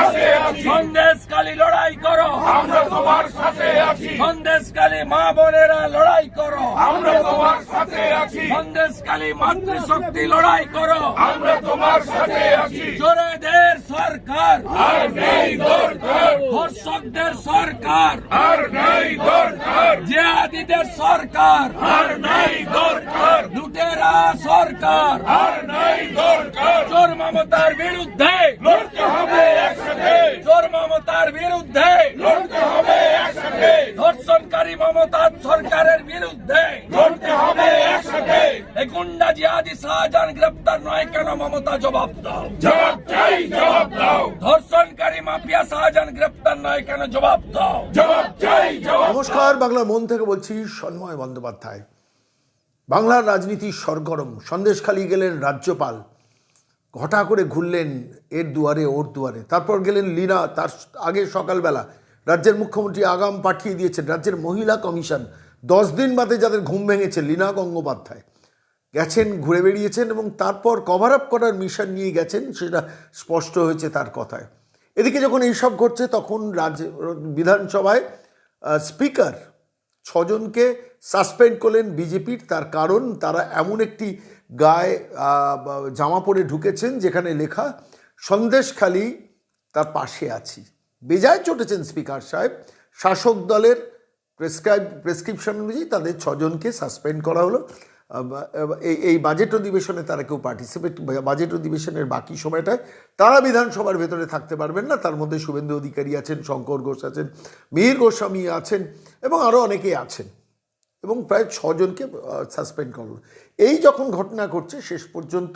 সাথে আছি। সন্দেশকালী লড়াই করো। আমরা তোমার সাথে আছি। সন্দেশকালী মা বোনেরা লড়াই করো। আমরা তোমার সাথে আছি। সন্দেশকালী মাতৃশক্তি লড়াই করো। আমরা তোমার সাথে আছি। চোরেদের সরকার। আর নেই দরকার। ধর্ষকদের সরকার। আর নেই দরকার। জিহাদিদের সরকার। আর নেই দরকার। লুটেরা সরকার। আর নেই দরকার। চোর মমতার বিরুদ্ধে লড়তে হবে একসাথে চোর মমতার বিরুদ্ধে লড়তে হবে একসাথে মমতার সরকারের বিরুদ্ধে লড়তে হবে একসাথে। এই গুন্ডা জিহাদি শাহজাহান গ্রেপ্তার নয় কেন? মমতা জবাব দাও। জবাব চাই জবাব দাও। ধর্ষণকারী মাফিয়া শাহজাহান গ্রেপ্তার নয় কেন? জবাব দাও। জবাব চাই জবাব নমস্কার বাংলার মন থেকে বলছি সন্ময় বন্দ্যোপাধ্যায়। বাংলার রাজনীতি সরগরম সন্দেশখালী গেলেন রাজ্যপাল ঘটা করে ঘুরলেন এর দুয়ারে ওর দুয়ারে তারপর গেলেন লীনা তার আগে সকালবেলা রাজ্যের মুখ্যমন্ত্রী আগাম পাঠিয়ে দিয়েছেন, রাজ্যের মহিলা কমিশন। দশ দিন বাদে যাদের ঘুম ভেঙেছে, লীনা গঙ্গোপাধ্যায়। গেছেন, ঘুরে বেরিয়েছেন এবং তারপর কভার আপ করার মিশন নিয়ে গেছেন, সেটা স্পষ্ট হয়েছে তার কথায়। এদিকে যখন এইসব ঘটছে, তখন রাজ্য, বিধানসভায় স্পিকার ছজনকে সাসপেন্ড করলেন বিজেপির। তার কারণ, তারা এমন একটি গায়ে জামা পরে ঢুকেছেন, যেখানে লেখা, সন্দেশখালি তার পাশে আছি। বেজায় চটেছেন স্পিকার সাহেব। শাসক দলের প্রেসক্রাইব, প্রেসক্রিপশন অনুযায়ী তাদের ছজনকে সাসপেন্ড করা হলো। এই এই বাজেট অধিবেশনে তারা কেউ পার্টিসিপেট বাজেট অধিবেশনের বাকি সময়টায় তারা বিধানসভার ভেতরে থাকতে পারবেন না। তার মধ্যে শুভেন্দু অধিকারী আছেন, শঙ্কর ঘোষ আছেন মিহির গোস্বামী আছেন এবং আরও অনেকেই আছেন এবং প্রায় ছজনকে সাসপেন্ড করল এই যখন ঘটনা ঘটছে, শেষ পর্যন্ত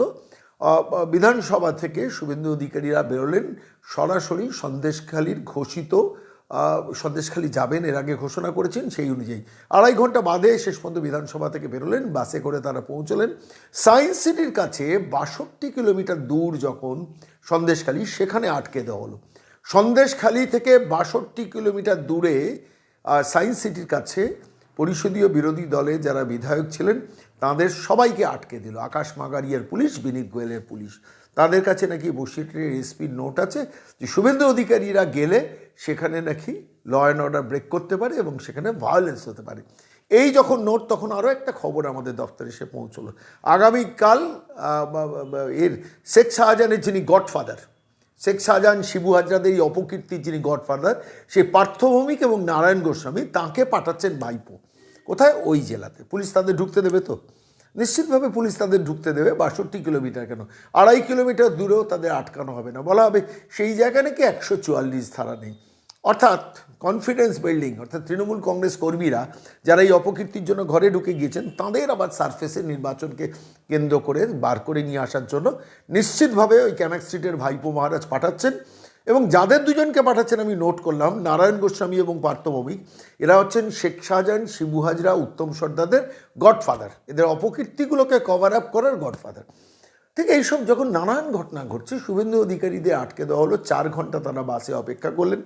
বিধানসভা থেকে শুভেন্দু অধিকারীরা বেরোলেন। সরাসরি সন্দেশখালীর ঘোষিত সন্দেশখালী যাবেন এর আগে ঘোষণা করেছেন সেই অনুযায়ী। আড়াই ঘণ্টা বাদে শেষ পর্যন্ত বিধানসভা থেকে বেরোলেন, বাসে করে তারা পৌঁছলেন। সায়েন্স সিটির কাছে বাষট্টি কিলোমিটার দূর যখন সন্দেশখালী, সেখানে আটকে দেওয়া হলো। সন্দেশখালী থেকে বাষট্টি কিলোমিটার দূরে সায়েন্স সিটির কাছে পরিষদীয় বিরোধী দলে যারা বিধায়ক ছিলেন, তাদের সবাইকে আটকে দিল। আকাশ মাগারিয়ার পুলিশ, বিনীত গোয়েলের পুলিশ। তাদের কাছে নাকি বসিরহাটের এসপির নোট আছে যে শুভেন্দু অধিকারীরা গেলে সেখানে নাকি ল অ্যান্ড অর্ডার ব্রেক করতে পারে এবং সেখানে ভায়োলেন্স হতে পারে। এই যখন নোট, তখন আরও একটা খবর আমাদের দপ্তরে এসে পৌঁছলো। আগামীকাল এর শেখ শাহজাহানের যিনি গডফাদার শেখ শাহজাহান, শিবু হাজরাদের এই অপকীর্তি যিনি গডফাদার, সেই পার্থভৌমিক এবং নারায়ণ গোস্বামী তাঁকে পাঠাচ্ছেন ভাইপো। কোথায়? ওই জেলাতে। পুলিশ তাদের ঢুকতে দেবে তো? নিশ্চিতভাবে পুলিশ তাদের ঢুকতে দেবে। বাষট্টি কিলোমিটার কেন? আড়াই কিলোমিটার দূরেও তাদের আটকানো হবে না। বলা হবে সেই জায়গা নাকি একশো চুয়াল্লিশ ধারা নেই। অর্থাৎ কনফিডেন্স বিল্ডিং অর্থাৎ তৃণমূল কংগ্রেস কর্মীরা যারা এই অপকীর্তির জন্য ঘরে ঢুকে গিয়েছেন, তাদের আবার সারফেসে নির্বাচনকে কেন্দ্র করে বার করে নিয়ে আসার জন্য নিশ্চিতভাবে ওই ক্যামাক স্ট্রিটের ভাইপো মহারাজ পাঠাচ্ছেন। এবং যাদের দুজনকে পাঠাচ্ছেন, আমি নোট করলাম, নারায়ণ গোস্বামী এবং পার্থভৌমিক এরা হচ্ছেন শেখ শাহজাহান, শিবু হাজরা, উত্তম সর্দারদের গডফাদার এদের অপকীর্তিগুলোকে কভার আপ করার গডফাদার ঠিক এইসব যখন নানান ঘটনা ঘটছে, শুভেন্দু অধিকারীদের আটকে দেওয়া হলো, চার ঘণ্টা তারা বাসে অপেক্ষা করলেন।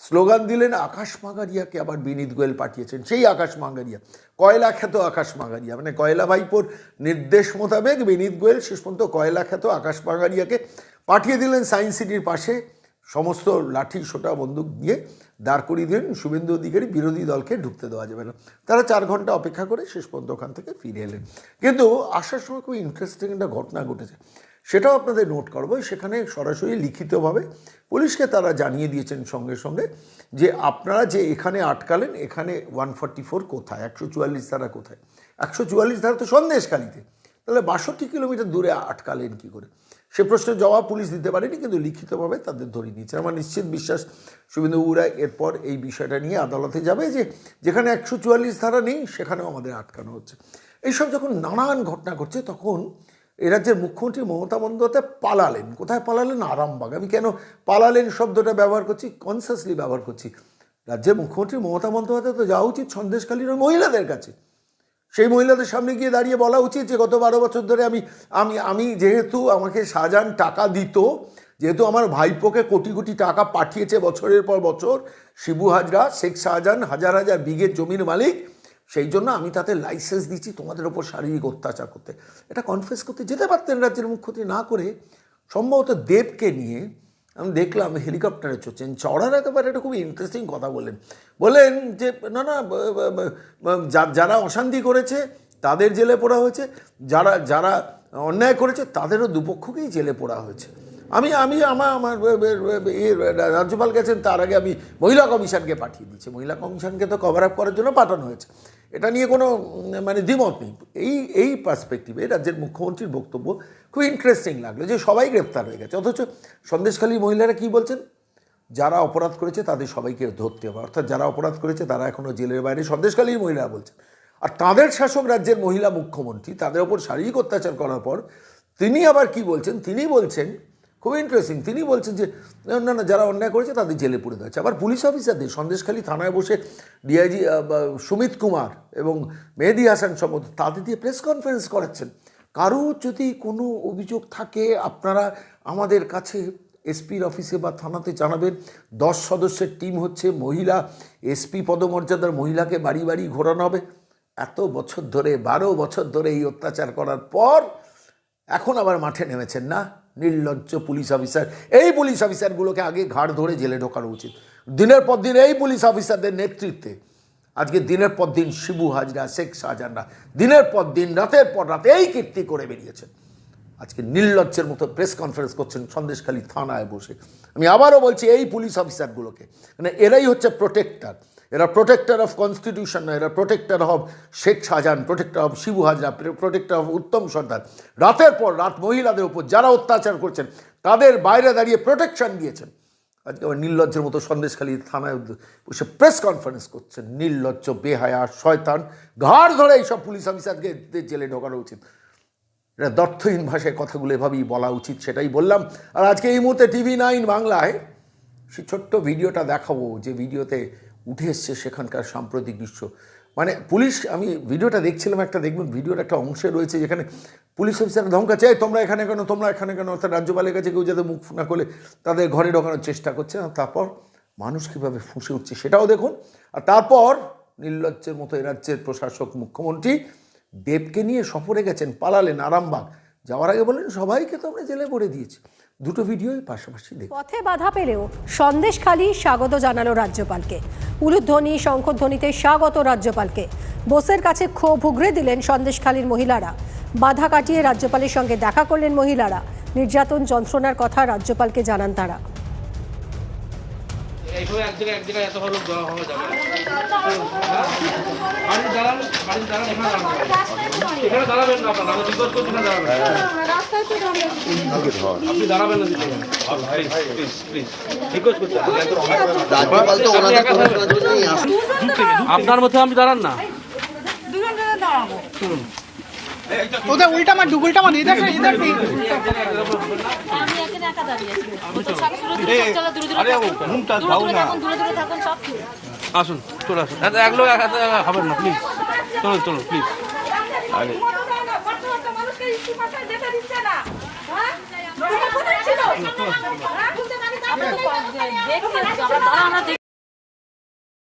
স্লোগান দিলেন, আকাশ মাগারিয়াকে আবার বিনীত গোয়েল পাঠিয়েছেন। সেই আকাশ মাগারিয়া কয়লা খ্যাত আকাশ মাগারিয়া মানে কয়লা ভাইপোর নির্দেশ মোতাবেক বিনীত গোয়েল শেষ পর্যন্ত কয়লা খ্যাত আকাশ মাগারিয়াকে পাঠিয়ে দিলেন সায়েন্স সিটির পাশে। সমস্ত লাঠি, সোটা, বন্দুক দিয়ে দাঁড় করিয়ে দিলেন। শুভেন্দু অধিকারী বিরোধী দলকে ঢুকতে দেওয়া যাবে না। তারা চার ঘণ্টা অপেক্ষা করে শেষ পর্যন্ত ওখান থেকে ফিরে এলেন। কিন্তু আসার সময় খুব ইন্টারেস্টিং একটা ঘটনা ঘটেছে। সেটাও আপনাদের নোট করব। সেখানে সরাসরি লিখিতভাবে পুলিশকে তারা জানিয়ে দিয়েছেন সঙ্গে সঙ্গে যে আপনারা যে এখানে আটকালেন, এখানে ওয়ান ফর্টি ফোর কোথায়? একশো চুয়াল্লিশ ধারা কোথায়? একশো চুয়াল্লিশ ধারা তো সন্দেশকালীতে তাহলে বাষট্টি কিলোমিটার দূরে আটকালেন কী করে? সে প্রশ্নের জবাব পুলিশ দিতে পারেনি, কিন্তু লিখিতভাবে তাদের ধরিয়ে নিয়েছে। আমার নিশ্চিত বিশ্বাস শুভেন্দু উরা এরপর এই বিষয়টা নিয়ে আদালতে যাবে যে যেখানে একশো চুয়াল্লিশ ধারা নেই, সেখানেও আমাদের আটকানো হচ্ছে। এইসব যখন নানান ঘটনা ঘটছে, তখন রাজ্যের মুখ্যমন্ত্রী মমতা বন্দ্যোপাধ্যায় পালালেন। কোথায় পালালেন? আরামবাগ। আমি কেন পালালেন শব্দটা ব্যবহার করছি? কনসিয়াসলি ব্যবহার করছি। রাজ্যের মুখ্যমন্ত্রী মমতা বন্দ্যোপাধ্যায় তো যাওয়া উচিত সন্দেশকালীর ওই মহিলাদের কাছে। সেই মহিলাদের সামনে গিয়ে দাঁড়িয়ে বলা উচিত যে, গত বারো বছর ধরে আমি আমি আমি যেহেতু আমাকে শাহজাহান টাকা দিত, যেহেতু আমার ভাইপোকে কোটি কোটি টাকা পাঠিয়েছে বছরের পর বছর, শিবু হাজরা, শেখ শাহজাহান হাজার হাজার বিঘের জমির মালিক সেই জন্য আমি তাতে লাইসেন্স দিচ্ছি তোমাদের ওপর শারীরিক অত্যাচার করতে। এটা কনফেস করতে যেতে পারতেন রাজ্যের মুখ্যমন্ত্রী না করে, সম্ভবত দেবকে নিয়ে আমি দেখলাম হেলিকপ্টারে চড়ছেন। চড়ার একেবারে একটা খুব ইন্টারেস্টিং কথা বললেন। বললেন যে, না না যারা অশান্তি করেছে, তাদের জেলে পড়া হয়েছে। যারা যারা অন্যায় করেছে, তাদেরও দুপক্ষকেই জেলে পড়া হয়েছে। আমি আমি আমার আমার রাজ্যপাল গেছেন, তার আগে আমি মহিলা কমিশনকে পাঠিয়ে দিচ্ছি মহিলা কমিশনকে তো কভার আপ করার জন্য পাঠানো হয়েছে। এটা নিয়ে কোনো মানে দ্বিমত নেই। এই এই পার্সপেক্টিভে রাজ্যের মুখ্যমন্ত্রীর বক্তব্য খুব ইন্টারেস্টিং লাগল যে সবাই গ্রেপ্তার হয়ে গেছে। অথচ সন্দেশখালী মহিলারা কি বলছেন? যারা অপরাধ করেছে তাদের সবাইকে ধরতে হবে। অর্থাৎ যারা অপরাধ করেছে তারা এখনও জেলের বাইরে। সন্দেশখালীর মহিলারা বলছেন, আর তাদের শাসক রাজ্যের মহিলা মুখ্যমন্ত্রী তাদের ওপর শারীরিক অত্যাচার করার পর তিনি আবার কি বলছেন? তিনি বলছেন খুব ইন্টারেস্টিং তিনি বলছেন যে, না না যারা অন্যায় করেছে তাদের জেলে পুড়ে দেওয়া আবার পুলিশ অফিসারদের সন্দেশখালী থানায় বসে ডিআইজি সুমিত কুমার এবং মেহেদি হাসান সম্বন্ধ তাদের দিয়ে প্রেস কনফারেন্স করাচ্ছেন। কারও যদি কোনো অভিযোগ থাকে, আপনারা আমাদের কাছে এসপির অফিসে বা থানাতে জানাবেন। দশ সদস্যের টিম হচ্ছে মহিলা এসপি পদমর্যাদার মহিলাকে বাড়ি বাড়ি ঘোরানো হবে। এত বছর ধরে, বারো বছর ধরে এই অত্যাচার করার পর এখন আবার মাঠে নেমেছেন না? নির্লজ্জ পুলিশ অফিসার। এই পুলিশ অফিসারগুলোকে আগে ঘাড় ধরে জেলে ঢোকানো উচিত। দিনের পর দিন এই পুলিশ অফিসারদের নেতৃত্বে, আজকে দিনের পর দিন শিবু হাজরা, শেখ শাহজাহানরা, দিনের পর দিন, রাতের পর রাত এই কীর্তি করে বেরিয়েছেন। আজকে নির্লজ্জের মতো প্রেস কনফারেন্স করছেন সন্দেশখালী থানায় বসে। আমি আবারও বলছি, এই পুলিশ অফিসারগুলোকে মানে এরাই হচ্ছে প্রোটেক্টর এরা প্রোটেক্টর অফ কনস্টিটিউশন না, এরা protector of Sheikh Shahjahan protector of Shibu Hazra protector of Uttam Sardar. রাতের পর রাত মহিলাদের উপর যারা অত্যাচার করছেন, তাদের বাইরে দাঁড়িয়ে প্রোটেকশন দিয়েছেন। আজকে আবার নির্লজ্জের মতো সন্দেশখালী থানায় বসে প্রেস কনফারেন্স করছেন। নির্লজ্জ, বেহায়া, শয়তান, ঘাড় ধরে এইসব পুলিশ অফিসারকে জেলে ঢোকানো উচিত। এটা দর্থহীন ভাষায় কথাগুলো এভাবেই বলা উচিত, সেটাই বললাম। আর আজকে এই মুহূর্তে টিভি নাইন বাংলায় সেই ছোট্ট ভিডিওটা দেখাবো, যে ভিডিওতে উঠে এসছে সেখানকার সাম্প্রতিক দৃশ্য। মানে পুলিশ আমি ভিডিওটা দেখছিলাম একটা দেখবেন ভিডিওর একটা অংশে রয়েছে যেখানে পুলিশ অফিসার ধমকাচ্ছে "এই, তোমরা এখানে কেন তোমরা এখানে কেন? অর্থাৎ রাজ্যপালের কাছে কেউ যাতে মুখ না করলে তাদের ঘরে ঢোকানোর চেষ্টা করছে। তারপর মানুষ কীভাবে ফুঁসে উঠছে সেটাও দেখুন। আর তারপর নির্লজ্জের মতো এ রাজ্যের প্রশাসক মুখ্যমন্ত্রী দেবকে নিয়ে সফরে গেছেন পালালেন আরামবাগ। যাওয়ার আগে বলেন সবাইকে তো আমরা জেলে ভরে দিয়েছি। দুটো ভিডিও পাশাপাশি পথে বাধা পেলেও সন্দেশ খালি স্বাগত জানালো রাজ্যপালকে। উলুধ্বনি শঙ্খধ্বনিতে স্বাগত রাজ্যপালকে। বোসের কাছে ক্ষোভ উগরে দিলেন সন্দেশখালীর মহিলারা। বাধা কাটিয়ে রাজ্যপালের সঙ্গে দেখা করলেন মহিলারা। নির্যাতন যন্ত্রণার কথা রাজ্যপালকে জানান তারা। এইভাবে এক জায়গায় এক জায়গায় এত ভাবে দেওয়া হওয়া যাবে না। বাড়ির দাঁড়ান বাড়ির দাঁড়ান এখানে দাঁড়ান এখানে দাঁড়াবেন না আপনারা আমি রিকোয়েস্ট করছি না দাঁড়াবেন আপনি দাঁড়াবেন না দিতে। প্লিজ প্লিজ করছি আসেন। আপনার মধ্যে আপনি দাঁড়ান না। ওদের উল্টা মার উল্টা মার ইধার से আসুন চলে আসুন। এক হবেন না প্লিজ চলুন চলুন প্লিজ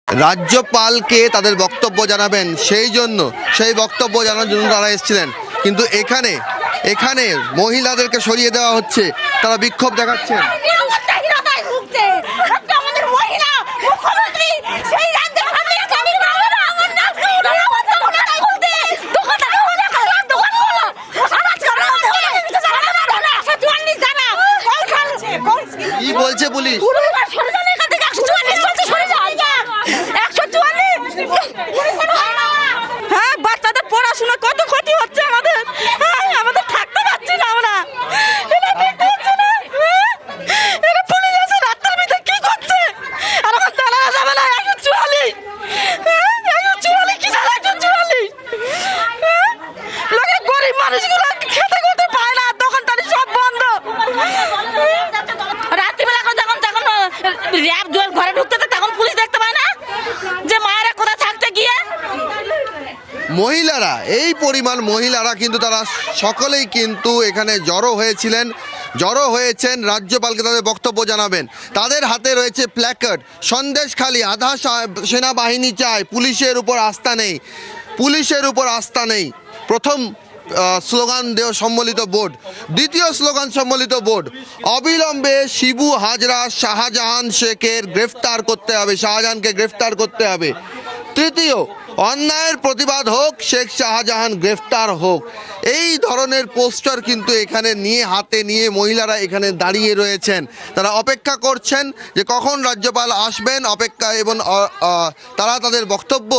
রাজ্যপালকে তাদের বক্তব্য জানাবেন সেই জন্য সেই বক্তব্য জানার জন্য তারা এসেছিলেন। কিন্তু এখানে এখানে মহিলাদেরকে সরিয়ে দেওয়া হচ্ছে। তারা বিক্ষোভ দেখাচ্ছেন। নিরাপত্তাহীনতায় ভুগছে একটা আমাদের মহিলা মুখ্যমন্ত্রী সেই রাজ্যের সামনে স্বামীর বাবা আমার না নিরাপত্তাহীনতায় ভুগছে দোকান থেকে হলো দোকান হলো সারা চলে হতে হলো জানা না না একশো চুয়াল্লিশ জানা কোন খালছে কোন কি বলছে পুলিশ পুরো এবার সরে যান এখান থেকে একশো চুয়াল্লিশ চলছে সরে যান একশো চুয়াল্লিশ হ্যাঁ বাচ্চাদের পড়াশোনা কত ক্ষতি হচ্ছে আমাদের হ্যাঁ আমাদের থাকতে পারছি না আমরা এটা দেখতে হচ্ছে না হ্যাঁ? এটা পুলিশ এসে রাস্তার ভিতরে কি করছে আর আমার দাঁড়ানো যাবে না একশো চুয়াল্লিশ হ্যাঁ একশো চুয়াল্লিশ কি জানা একশো চুয়াল্লিশ হ্যাঁ? লোকে গরিব মানুষগুলো খেতে করতে পায় না দোকানদারি সব বন্ধ রাত্রিবেলা এখন যখন যখন র্যাব জোয়াল ঘরে ঢুকতেছে তখন পুলিশ দেখতে পায় না যে মায়েরা কোথায় থাকতে গিয়ে মহিলারা, এই পরিমাণ মহিলারা কিন্তু তারা সকলেই কিন্তু এখানে জড়ো হয়েছিলেন, জড়ো হয়েছেন, রাজ্যপালকে তাদের বক্তব্য জানাবেন। তাদের হাতে রয়েছে প্ল্যাকার্ড সন্দেশখালী আধা সেনাবাহিনী চায়, পুলিশের উপর আস্থা নেই, পুলিশের উপর আস্থা নেই। প্রথম স্লোগান দেওয়া সম্বলিত বোর্ড, দ্বিতীয় স্লোগান সম্বলিত বোর্ড, অবিলম্বে শিবু হাজরা শাহজাহান শেখের গ্রেফতার করতে হবে, শাহজাহানকে গ্রেফতার করতে হবে। তৃতীয় অন্যায়ের প্রতিবাদ হোক, শেখ শাহজাহান গ্রেফতার হোক। এই ধরনের পোস্টার কিন্তু এখানে নিয়ে হাতে নিয়ে মহিলারা এখানে দাঁড়িয়ে রয়েছেন। তারা অপেক্ষা করছেন যে কখন রাজ্যপাল আসবেন, অপেক্ষা এবং তারা তাদের বক্তব্য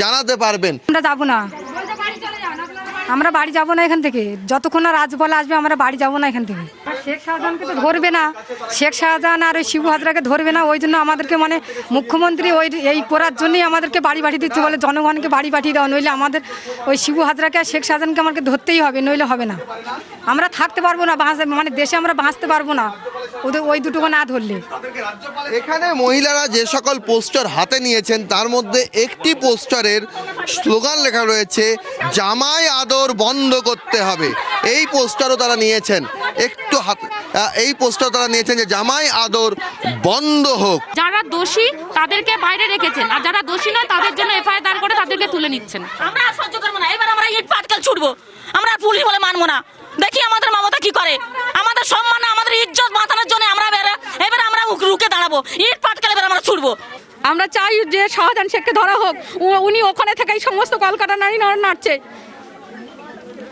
জানাতে পারবেন। আমরা যাব না। আমরা বাড়ি যাব না এখান থেকে। যতক্ষণ না রাজপাল আসবে আমরা বাড়ি যাব না এখান থেকে। শেখ শাহজাহানকে তো ধরবে না। শেখ শাহজাহান আর ওই শিবু হাজরাকে ধরবে না। ওই জন্য আমাদেরকে মানে মুখ্যমন্ত্রী ওই এই করার জন্যই আমাদেরকে বাড়ি পাঠিয়ে দিচ্ছে বলে জনগণকে বাড়ি পাঠিয়ে দেওয়া। নইলে আমাদের ওই শিবু হাজরাকে আর শেখ শাহজাহানকে আমাকে ধরতেই হবে নইলে হবে না। আমরা থাকতে পারব না বাঁচ- মানে দেশে আমরা বাঁচতে পারব না। ওদের ওই দুটোকে না ধরলে। এখানে মহিলারা যে সকল পোস্টার হাতে নিয়েছেন তার মধ্যে একটি পোস্টারের স্লোগান লেখা রয়েছে জামাই আদর বন্ধ করতে হবে। এই পোস্টারও তারা নিয়েছেন। একটু হাত এই পোস্টার তারা নিয়েছেন যে জামাই আদর বন্ধ হোক। যারা দোষী তাদেরকে বাইরে রেখেছেন। আর যারা দোষী নয় তাদের জন্য এফআইআর দাঁড় করে তাদেরকে তুলে নিচ্ছেন। আমরা আর সহ্য করব না। এবার আমরা ইট পাটকেল ছুটবো। আমরা পুলিশ বলে মানবো না। দেখি আমাদের মমতা কি করে। আমাদের সম্মান আমাদের ইজ্জত বাঁচানোর জন্য আমরা বেরা এবার আমরা দাঁড়াবো ইট পাটকেল এবার আমরা ছুটবো। আমরা চাই যে শাহজাহান শেখকে ধরা হোক। উনি ওখানে থেকে এই সমস্ত কলকাতা নারী নাড়- নাড়ছে।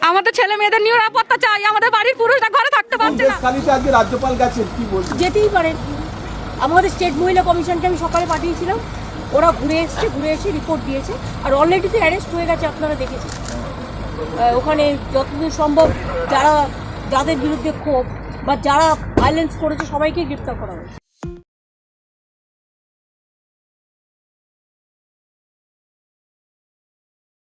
আমাদের ছেলে মেয়েদের নিরাপত্তা চাই আমাদের বাড়ির পুরুষরা ঘরে থাকতে পারছে না। আজকে রাজ্যপাল গেছেন কি বলছেন? যেতেই পারেন। আমাদের স্টেট মহিলা কমিশনকে আমি সকালে পাঠিয়েছিলাম। ওরা ঘুরে এসছে ঘুরে এসে রিপোর্ট দিয়েছে। আর অলরেডি তো অ্যারেস্ট হয়ে গেছে আপনারা দেখেছেন। ওখানে যতদূর সম্ভব যারা যাদের বিরুদ্ধে ক্ষোভ বা যারা ভায়োলেন্স করেছে সবাইকে গ্রেপ্তার করা হয়েছে।